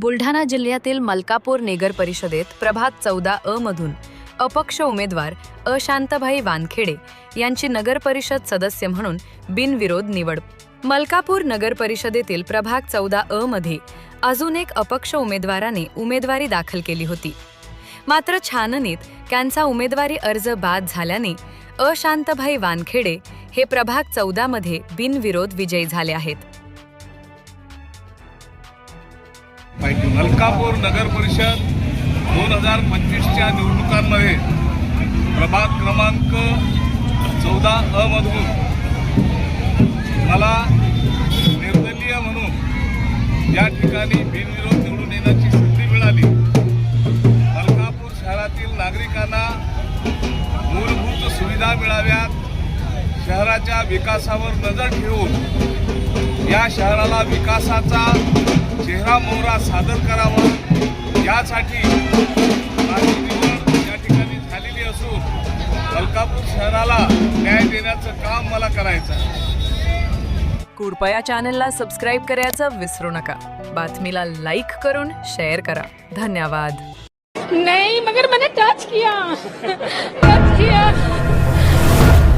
बुलढाणा जिल्ह्यातील मलकापूर नगर परिषदेत प्रभाग चौदा अ मधून अपक्ष उमेदवार अशांतभाई वानखेडे यांची नगर परिषद सदस्य म्हणून बिनविरोध निवड. मलकापूर नगर परिषदेतील प्रभाग चौदा अ मध्ये अजून एक अपक्ष उमेदवाराने उमेदवारी दाखल केली होती. मात्र छाननीत त्यांचा उमेदवारी अर्ज बाद झाल्याने अशांतभाई वानखेडे हे प्रभाग चौदा मध्ये बिनविरोध विजयी झाले आहेत. मलकापूर नगर परिषद दोन हजार पंचवीसच्या निवडणुकांमध्ये प्रभाग क्रमांक चौदा अमधून मला निर्दलीय म्हणून या ठिकाणी बिनविरोध निवडून येण्याची संधी मिळाली. मलकापूर शहरातील नागरिकांना मूलभूत सुविधा मिळाव्यात. शहराच्या विकासावर नजर ठेवून या शहराला विकासाचा चेहरा मोहरा सादर करावा यासाठी माझी निवड या ठिकाणी झालेली असून मलकापूर शहराला न्याय देण्याचं काम मला करायचं आहे. कृपया चॅनलला सबस्क्राईब करायचं विसरू नका. बातमीला लाईक करून शेअर करा. धन्यवाद. नहीं मगर मैंने टच किया. Touch KIA.